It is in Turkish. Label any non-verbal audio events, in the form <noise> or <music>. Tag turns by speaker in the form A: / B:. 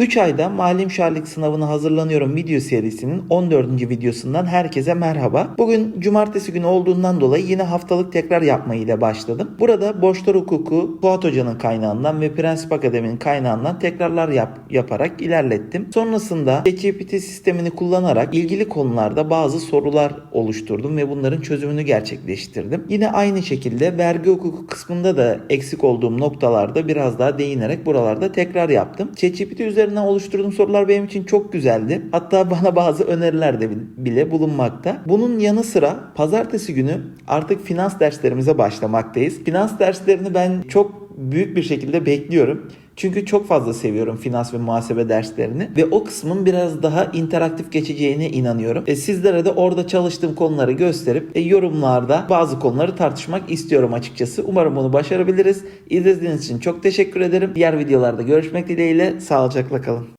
A: 3 ayda mali müşavirlik sınavına hazırlanıyorum video serisinin 14. videosundan herkese merhaba. Bugün cumartesi günü olduğundan dolayı yine haftalık tekrar yapmayı ile başladım. Burada borçlar hukuku Fuat Hoca'nın kaynağından ve Prensip Akademi'nin kaynağından tekrarlar yap, yaparak ilerlettim. Sonrasında ChatGPT sistemini kullanarak ilgili konularda bazı sorular oluşturdum ve bunların çözümünü gerçekleştirdim. Yine aynı şekilde vergi hukuku kısmında da eksik olduğum noktalarda biraz daha değinerek buralarda tekrar yaptım. ChatGPT üzerinden oluşturduğum sorular benim için çok güzeldi. Hatta <laughs> bana bazı öneriler de bile bulunmakta. Bunun yanı sıra pazartesi günü artık finans derslerimize başlamaktayız. Finans derslerini ben çok büyük bir şekilde bekliyorum. Çünkü çok fazla seviyorum finans ve muhasebe derslerini ve o kısmın biraz daha interaktif geçeceğine inanıyorum. E, sizlere de orada çalıştığım konuları gösterip e, yorumlarda bazı konuları tartışmak istiyorum açıkçası. Umarım bunu başarabiliriz. İzlediğiniz için çok teşekkür ederim. Diğer videolarda görüşmek dileğiyle sağlıcakla kalın.